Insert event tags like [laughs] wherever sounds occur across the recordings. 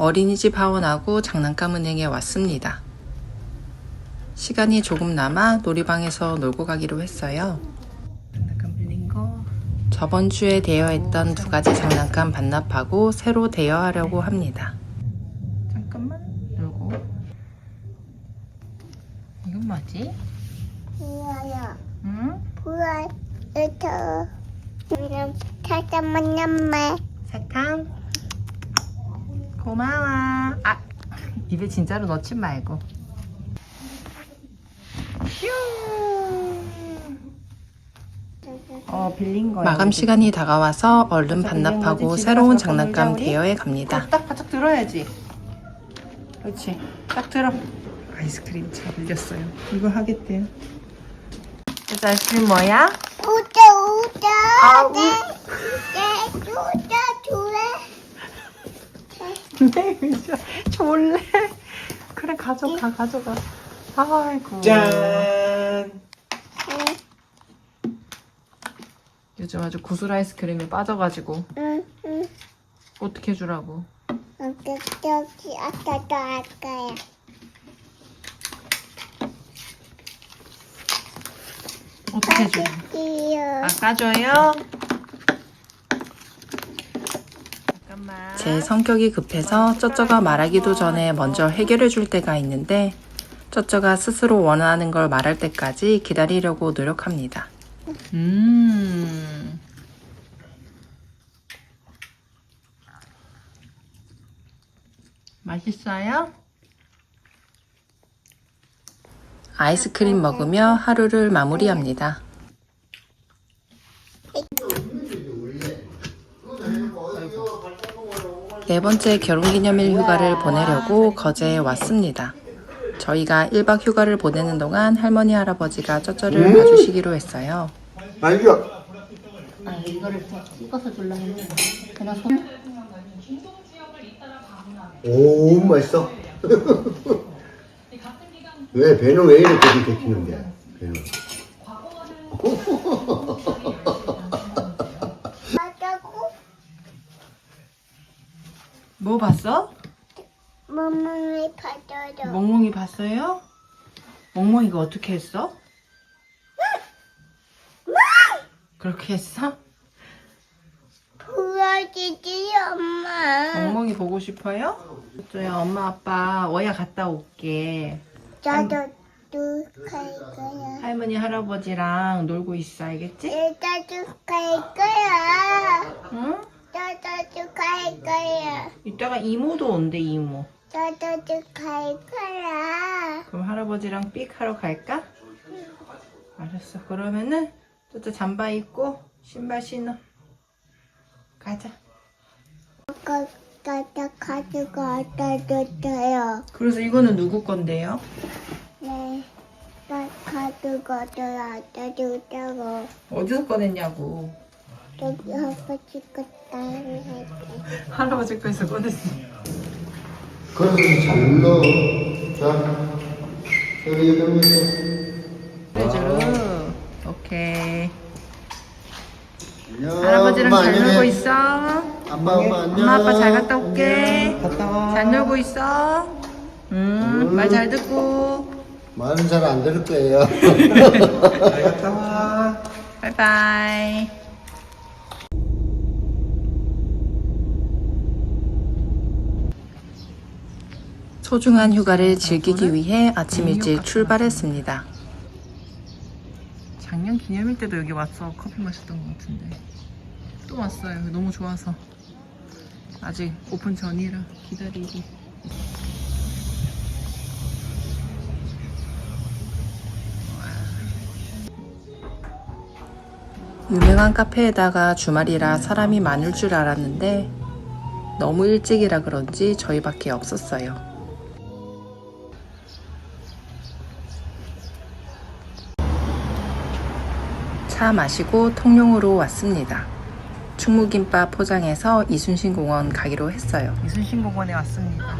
어린이집 하원하고 장난감 은행에 왔습니다. 시간이 조금 남아 놀이방에서 놀고 가기로 했어요. 저번 주에 대여했던 두 가지 장난감 반납하고 새로 대여하려고 합니다. 잠깐만 놀고. 이건 뭐지? 부어요. 응? 부어. 으터. 그럼 잠깐만 남매. 사탕. 고마워. 아, 입에 진짜로 넣지 말고. 휴. 어 빌린 거야. 마감 시간이 다가와서 얼른 그래서 반납하고? 새로운 장난감? 대여에 갑니다. 딱 바짝 들어야지. 그렇지. 딱 들어. 아이스크림 잘 빌렸어요. 이거 하겠대요. 이 아이스크림 뭐야? 우자 우자. 아, 우- 네. 네. 우자 둘에. 네, 졸래. 그래 가져가 가져가. 아이고. 짠. 요즘 아주 구슬 아이스크림에 빠져가지고 응 응. 어떻게 주라고? 여기 여기 아까도 할 거야. 어떻게 줘? 이요. 아 까줘요? 잠깐만. 제 성격이 급해서 쩌쩌가 말하기도 전에 먼저 해결해 줄 때가 있는데 쩌쩌가 스스로 원하는 걸 말할 때까지 기다리려고 노력합니다. 음. 맛있어요? 아이스크림 먹으며 하루를 마무리합니다. 네 번째 결혼기념일 휴가를 보내려고 거제에 왔습니다. 저희가 1박 휴가를 보내는 동안 할머니 할아버지가 쩌쩌를 봐주시기로 했어요. 아 이거를 찍어서 줄라 했는데 그냥 손. 오 맛있어. [laughs] 왜 배는 왜 이렇게 들이키는데? 배는. 뭐 봤어? 멍멍이 받아줘. 멍멍이 봤어요? 멍멍이가 어떻게 했어? 그렇게 했어? 보여주지 엄마. 멍멍이 보고 싶어요? 쩌야 엄마 아빠 어야 갔다 올게. 저도 뚝할 거야. 할머니 할아버지랑 놀고 있어 알겠지? 일단 뚝할 거야. 응? 저도 뚝할 거야. 이따가 이모도 온대 이모. 저도 뚝할 거야. 그럼 할아버지랑 삑 하러 갈까? 알았어. 그러면은 쩌쩌 잠바 입고 신발 신어. 가자. 가다 가지고 갖다 줬어요. 그래서 이거는 누구 건데요? 네. 나 가지고 갖다 줬다고. 어디서 꺼냈냐고. 여기 아버지 할게. 할아버지 거에서 꺼냈어. 그래서 잘 눌러. 자, 여기 이러면서. 레저로. 오케이. 안녕. 할아버지랑 엄마 잘 안녕해. 놀고 있어. 아빠 엄마 안녕. 엄마 아빠 잘 갔다 올게. 갔다 와. 잘 놀고 있어. 음, 말 잘 듣고. 말은 잘 안 들을 거예요. [laughs] 잘 갔다 와. 바이바이. 소중한 휴가를 즐기기 위해 아침 일찍 출발했습니다. 작년 기념일 때도 여기 왔어 커피 마셨던 것 같은데 또 왔어요. 너무 좋아서 아직 오픈 전이라 기다리고. 유명한 카페에다가 주말이라 사람이 많을 줄 알았는데 너무 일찍이라 그런지 저희밖에 없었어요. 차 마시고 통영으로 왔습니다. 충무김밥 포장해서 이순신 공원 가기로 했어요. 이순신 공원에 왔습니다.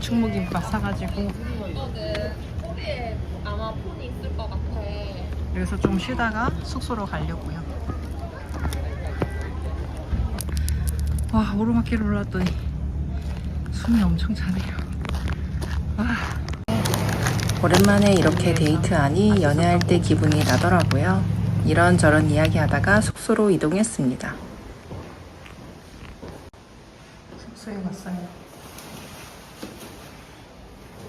충무김밥 사가지고. 여기서 좀 쉬다가 숙소로 가려고요. 와 오르막길 올랐더니 숨이 엄청 차네요. 오랜만에 이렇게 데이트하니 연애할 때 기분이 나더라고요. 이런저런 이야기하다가 숙소로 이동했습니다. 숙소에 왔어요.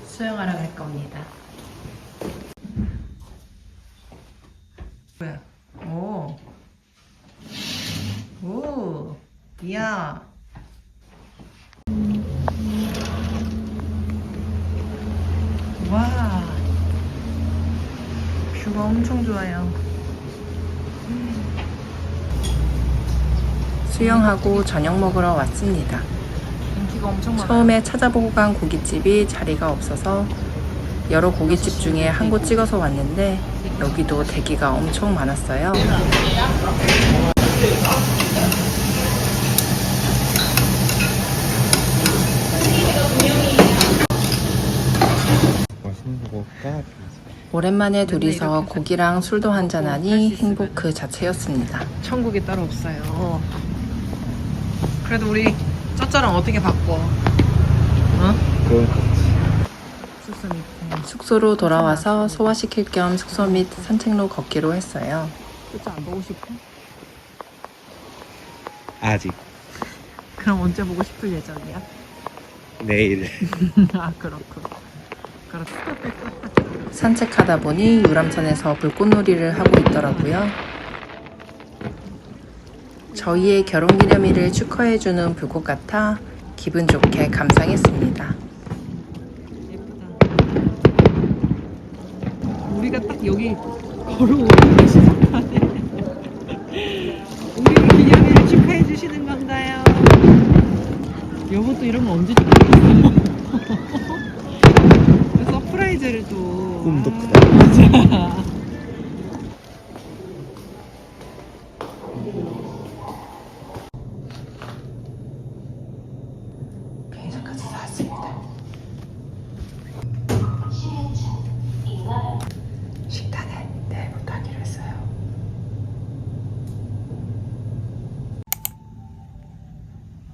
수영하러 갈 겁니다. 뭐야? 오. 오. 이야. 와. 뷰가 엄청 좋아요. 수영하고 저녁 먹으러 왔습니다. 인기가 엄청 많아요. 처음에 찾아보고 간 고깃집이 자리가 없어서 여러 고깃집 중에 한 곳 찍어서 왔는데 여기도 대기가 엄청 많았어요. 오랜만에 둘이서 고기랑 술도 한잔하니 행복 그 자체였습니다. 천국이 따로 없어요. 그래도 우리 쩌쩌랑 어떻게 바꿔? 어? 숙소 밑에. 숙소로 돌아와서 소화시킬 겸 숙소 밑 산책로 걷기로 했어요. 쩌쩌 안 보고 싶어? 아직 그럼 언제 보고 싶을 예정이야? 내일 [laughs] 아 그렇군. 산책하다 보니 유람선에서 불꽃놀이를 하고 있더라고요. 저희의 결혼 기념일을 축하해주는 불꽃 같아 기분 좋게 감상했습니다. 예쁘다. 우리가 딱 여기 걸어오는 시작하네. 우리 기념일을 축하해 주시는 건가요? 여보 또 이런 거 언제 축하했 또. 꿈도 아, 크다. [laughs] 맞아. 편의점까지 나왔습니다. 식단은 내일부터 하기로 했어요.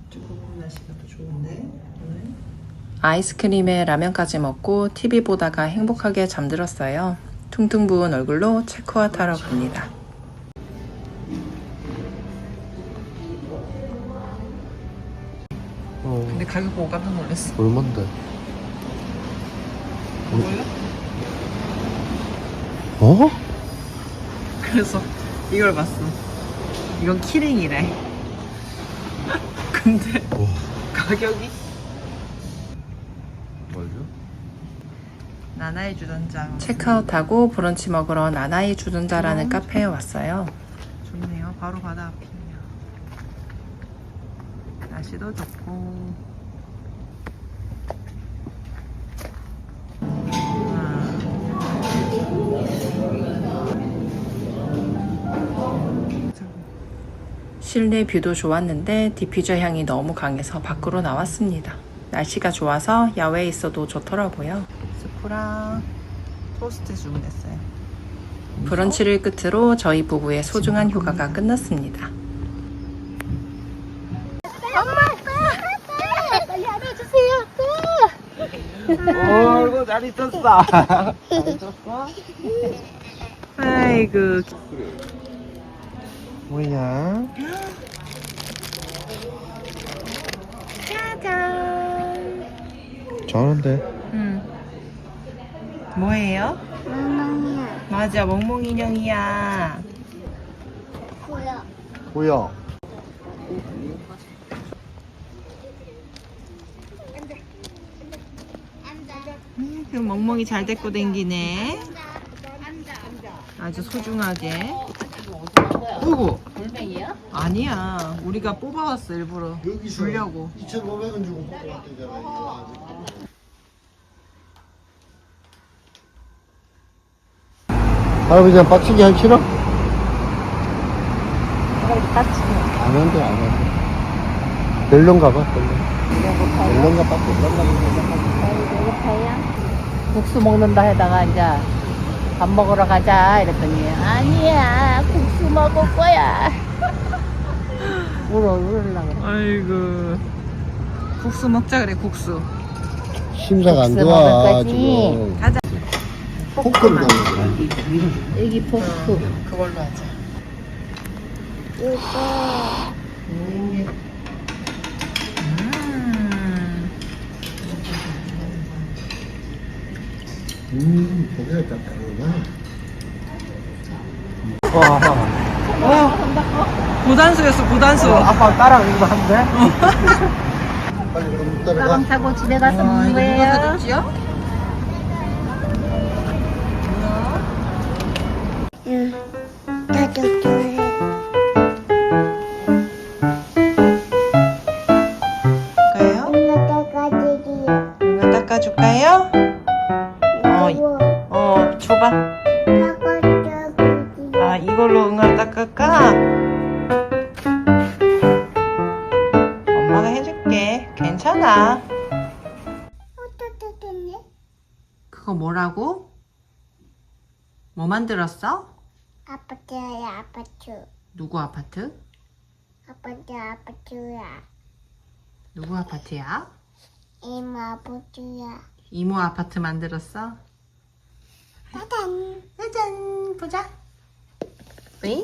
조금 날씨가 또 좋은데 오늘. 아이스크림에 라면까지 먹고 TV 보다가 행복하게 잠들었어요. 퉁퉁 부은 얼굴로 체크아웃 하러 갑니다. 어 근데 가격 보고 깜짝 놀랐어. 얼만데 몰라? 어? 그래서 이걸 봤어. 이건 키링이래. [laughs] 근데 와 가격이 나나의 주전자. 체크아웃하고 브런치 먹으러 나나이 주전자라는 카페에 왔어요. 좋네요. 바로 바다 앞이에요. 날씨도 좋고. 실내 뷰도 좋았는데 디퓨저 향이 너무 강해서 밖으로 나왔습니다. 날씨가 좋아서 야외에 있어도 좋더라고요. 스프랑 토스트 주문했어요. 브런치를 끝으로 저희 부부의 소중한 휴가가 끝났습니다. 빨리 안아주세요. 어이구 잘 있었어 아이고. 뭐야 짜잔. 응. 뭐예요? 엉망이야. 맞아, 멍멍 인형이야. 보여. 뭐야 음, 그 멍멍이 잘 데리고 댕기네. 아주 소중하게. 어이구. 돌멩이야? 아니야. 우리가 뽑아왔어, 일부러. 주려고. 2,500원 주고 먹고 왔대잖아 할아버지랑 빡치게 하기 싫어? 안 한대, 안 한대. 별론가 봐, 별론. 별론가 봐, 별론가 봐. 국수 먹는다 해다가 이제 밥 먹으러 가자 이랬더니 아니야 국수 먹을 거야 [laughs] 울어 울으려고 그래 아이고. 국수 먹자 그래 국수. 심사가 안 좋아? 지금 가자. 포크를 넣는 거야 여기 포크. 그걸로 하자. 이거 음. 음 고기가 딱 다르구나 어. 고단수였어 고단수. 아빠 따라 이거 한대? 빨리 좀 따라가 가방 타고 집에 가서 먹는 거예요. 응. 가요? 닦아줄까요? 어, 이- 이거 어, 줘봐. 아, 이걸로 응아 닦을까? 엄마가 해줄게. 괜찮아. 그거 뭐라고? 뭐 만들었어? 아파트야 아파트. 누구 아파트? 아파트 아파트야. 누구 아파트야? 이모 아파트야. 이모 아파트 만들었어? 짜잔. 짜잔, 보자. 윙?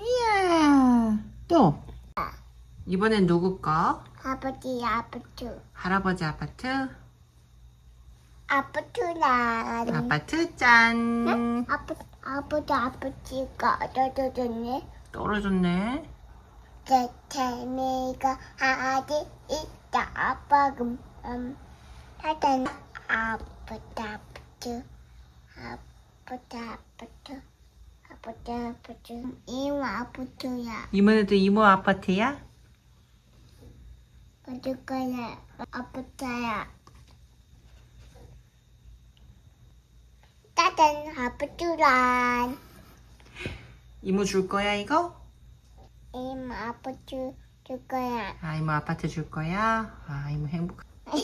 이야. 또. 이번엔 누구 거? 아버지 아파트. 할아버지 아파트? 아파트라. 아파트 짠. 아빠 아버지 아버지가 떨어졌네. 떨어졌네. 제 재미가 아직 있다. 아빠가 음 하여튼 아프다 아프트 아프다 아프트 아프다 아프트 이모 아프트야. 이번에도 이모 아파트야? 어디 거야? 아프다야. 따단 아프트란 이모 줄 거야 이거? 이모 아프트 줄 거야. 아 이모 아파트 줄 거야? 아 이모 행복. [laughs]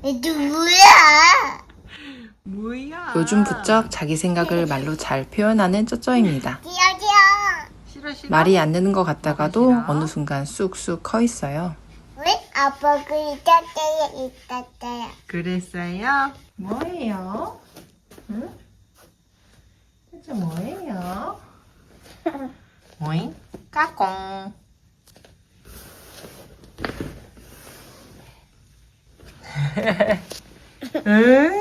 누구야? 뭐야? 요즘 부쩍 자기 생각을 말로 잘 표현하는 쩌쩌입니다. 싫어 싫어. 말이 안 되는 것 같다가도 어느 순간 쑥쑥 커 있어요. 왜 아빠 그 있었대요 있었대요. 그랬어요? 뭐예요? 응? 대체 뭐예요? 오잉? 까꿍. 응?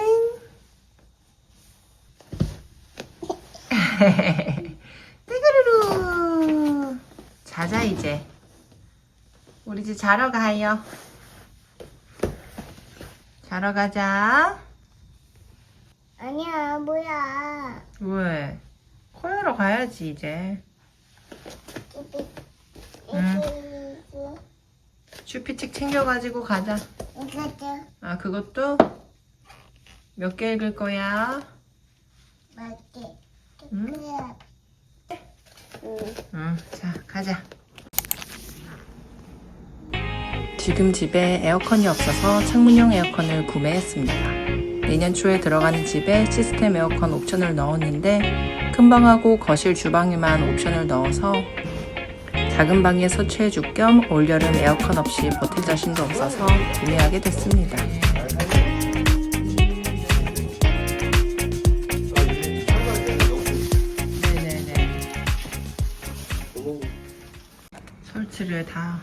[laughs] 띠그르르. 자자 이제. 우리 이제 자러 가요. 자러 가자. 아니야 뭐야. 왜? 코너로 가야지 이제. 이게 응. 슈피책 챙겨가지고 가자. 아 그것도 몇 개 읽을 거야? 맞지. 응. 응. 자 가자. 지금 집에 에어컨이 없어서 창문용 에어컨을 구매했습니다. 내년 초에 들어가는 집에 시스템 에어컨 옵션을 넣었는데 큰 방하고 거실 주방에만 옵션을 넣어서 작은 방에 설치해 줄 겸 올여름 에어컨 없이 버틸 자신도 없어서 구매하게 됐습니다. 설치를 다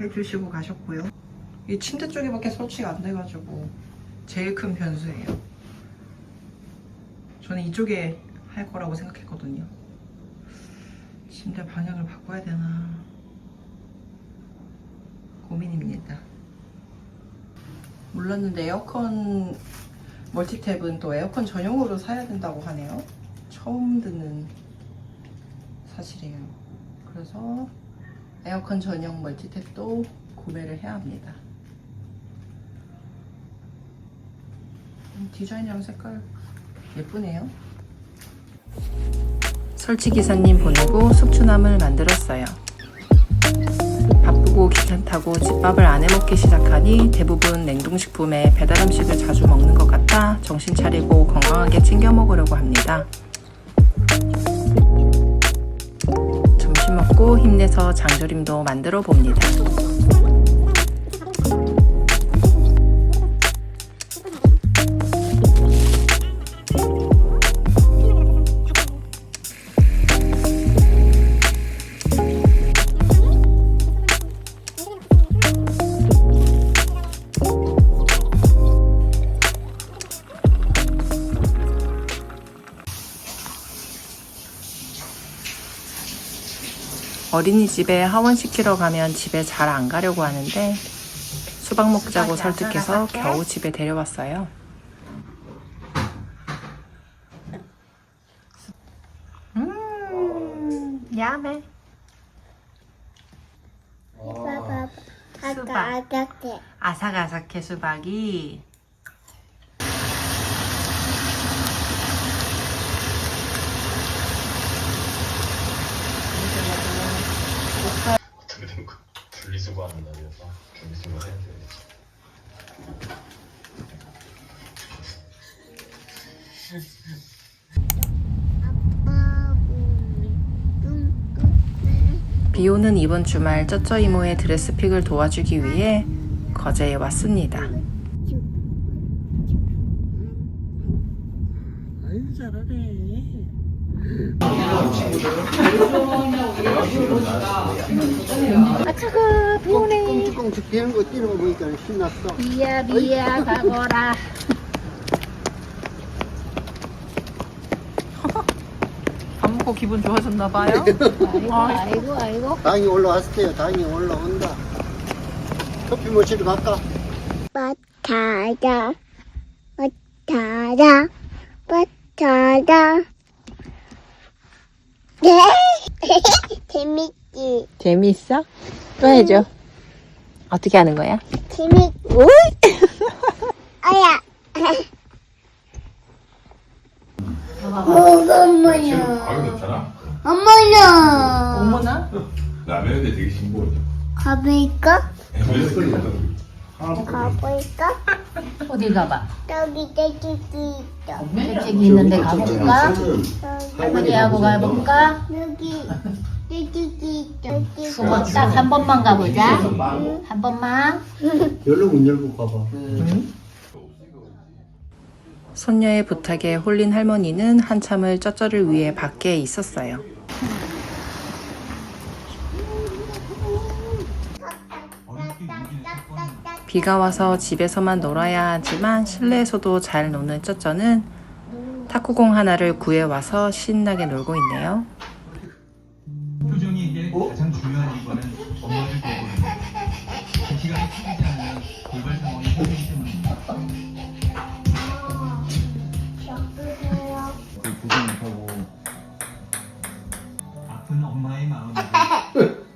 해주시고 가셨고요. 이 침대 쪽에밖에 설치가 안 돼가지고 제일 큰 변수예요. 저는 이쪽에 할 거라고 생각했거든요. 침대 방향을 바꿔야 되나 고민입니다. 몰랐는데 에어컨 멀티탭은 또 에어컨 전용으로 사야 된다고 하네요. 처음 듣는 사실이에요. 그래서 에어컨 전용 멀티탭도 구매를 해야 합니다. 음, 디자인이랑 색깔 예쁘네요. 설치 기사님 보내고 숙주나물 만들었어요. 바쁘고 귀찮다고 집밥을 안 해먹기 시작하니 대부분 냉동식품에 배달 음식을 자주 먹는 것 같아 정신 차리고 건강하게 챙겨 먹으려고 합니다. 먹고 힘내서 장조림도 만들어 봅니다. 어린이집에 하원시키러 가면 집에 잘 안 가려고 하는데 수박 먹자고 설득해서 겨우 집에 데려왔어요. 음, 야매. 봐봐. 아까. 아삭아삭해 수박이. 어떻게 된 거? 분리수거하는 날이어서 분리수거 해야 돼. 아빠 우리 뚱뚱. 비 오는 이번 주말 쩌쩌 이모의 드레스 픽을 도와주기 위해 거제에 왔습니다. 아유 잘하네. 꽁충꽁충 뛰는 거 뛰는 거 보니까 신났어. 비야 비야 가거라 밥 먹고 기분 좋아졌나 봐요. 아이고 아이고 아이고 당이 올라왔을 때요. 당이 올라온다. 커피 모시러 갈까? 바타다. 바타다. 바타다. 네. [laughs] 재밌지. 재미있어? 또 해줘. 어떻게 하는 거야? 재밌. [laughs] 아야. 엄마야. 가격 높잖아. 엄마야. 어머나? 라면인데 되게 싱거워져. 가볼까? 왜 가볼까? 어디 가봐 저기 저기 있어. 저기 있는데 가볼까? 할머니하고 가볼까? 여기 수고 딱한 번만 가보자 한 번만 열로 문 열고 가봐. 손녀의 부탁에 홀린 할머니는 한참을 쩌쩌를 위해 밖에 있었어요. 비가 와서 집에서만 놀아야 하지만 실내에서도 잘 노는 쩌쩌는 탁구공 하나를 구해와서 신나게 놀고 있네요. 이게 가장 중요한 이유는 엄마를 돌보는 그 시간이 풀리지 않으면 돌발 상황이 생기기 때문입니다. 그 고생하고 아픈 엄마의 마음에도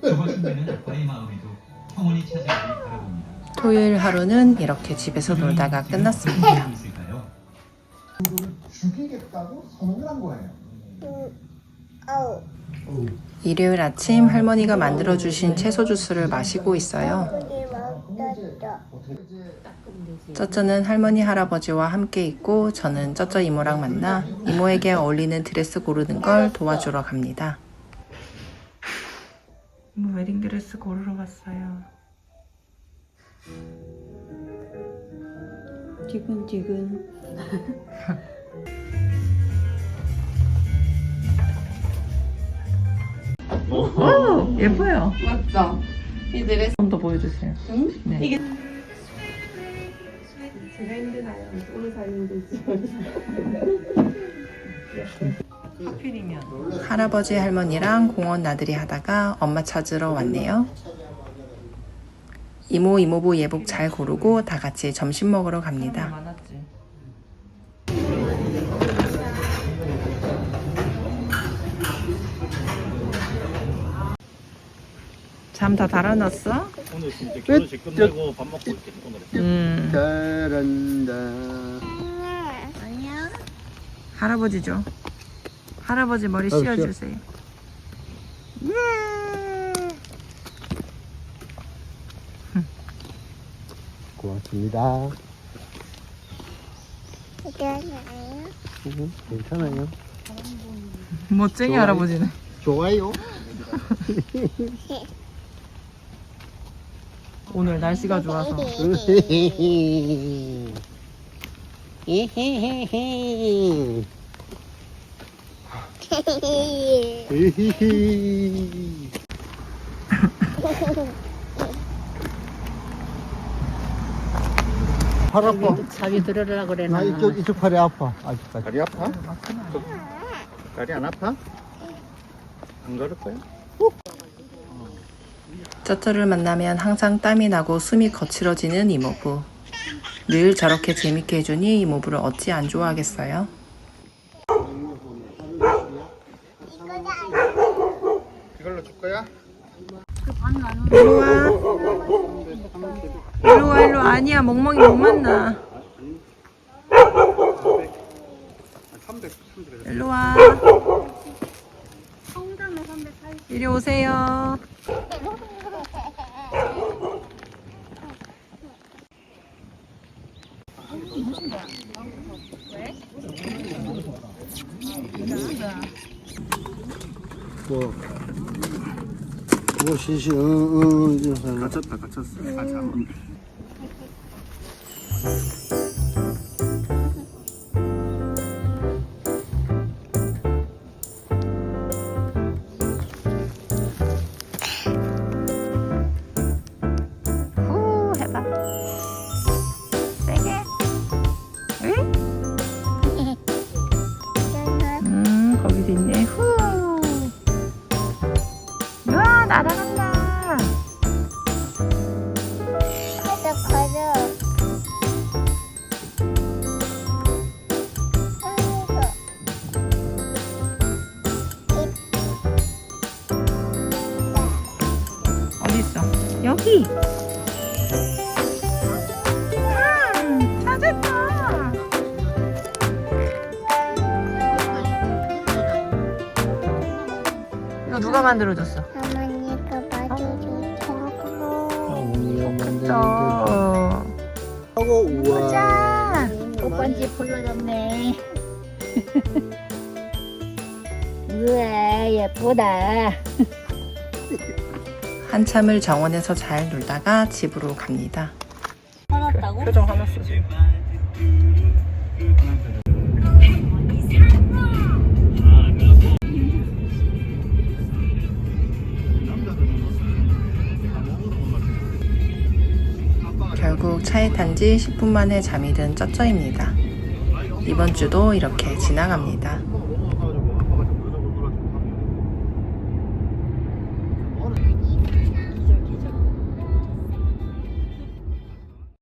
저걸 숨기는 아빠의 마음에도 평온이 찾아오길 바라봅니다. 토요일 하루는 이렇게 집에서 놀다가 끝났습니다. 일요일 아침 할머니가 만들어 주신 채소 주스를 마시고 있어요. 쩌쩌는 할머니 할아버지와 함께 있고 저는 쩌쩌 이모랑 만나 이모에게 어울리는 드레스 고르는 걸 도와주러 갑니다. 이모 웨딩 드레스 고르러 왔어요. 지근지근. [laughs] 오, 예뻐요. 맞다. 이 드레스 좀 더 보여주세요. 네. 이게 하필이면 할아버지 할머니랑 공원 나들이 하다가 엄마 찾으러 왔네요. 이모 이모부 예복 잘 고르고 다 같이 점심 먹으러 갑니다. 잠 다 달아놨어? 오늘 진짜 결혼식 끝내고 밥 먹고 이렇게 오늘 음 잘한다. 안녕. 할아버지 죠. 할아버지 머리 아유, 쉬어. 씌워주세요. 예. 고맙습니다. 괜찮아요? 응, 괜찮아요. 멋쟁이 좋아요. 할아버지네. 좋아요. [laughs] 오늘 날씨가 좋아서 팔 아파. 자기 들으려고 그래나. 나 이쪽 이쪽 팔이 아파. 아직까지. 다리 아파? 다리 안 아파? 안 걸을 거야? 쩌쩌를 만나면 항상 땀이 나고 숨이 거칠어지는 이모부. 늘 저렇게 재밌게 해주니 이모부를 어찌 안 좋아하겠어요? 이걸로 줄 거야? 일로 와 일로 와 일로 와. 아니야 멍멍이 못 만나 일로 와 이리 오세요 뭐. 뭐 시시 응 응 이제 갇혔다 갇혔어 같이 한 만들어줬어? 어머니가 봐줘줘. 어. 하고 우와. 꽃반지 불러줬네. [laughs] 우와, 예쁘다. [laughs] 한참을 정원에서 잘 놀다가 집으로 갑니다. 표정 화났어 지금 결국 차에 탄 지 10분 만에 잠이 든 쩌쩌입니다. 이번 주도 이렇게 지나갑니다.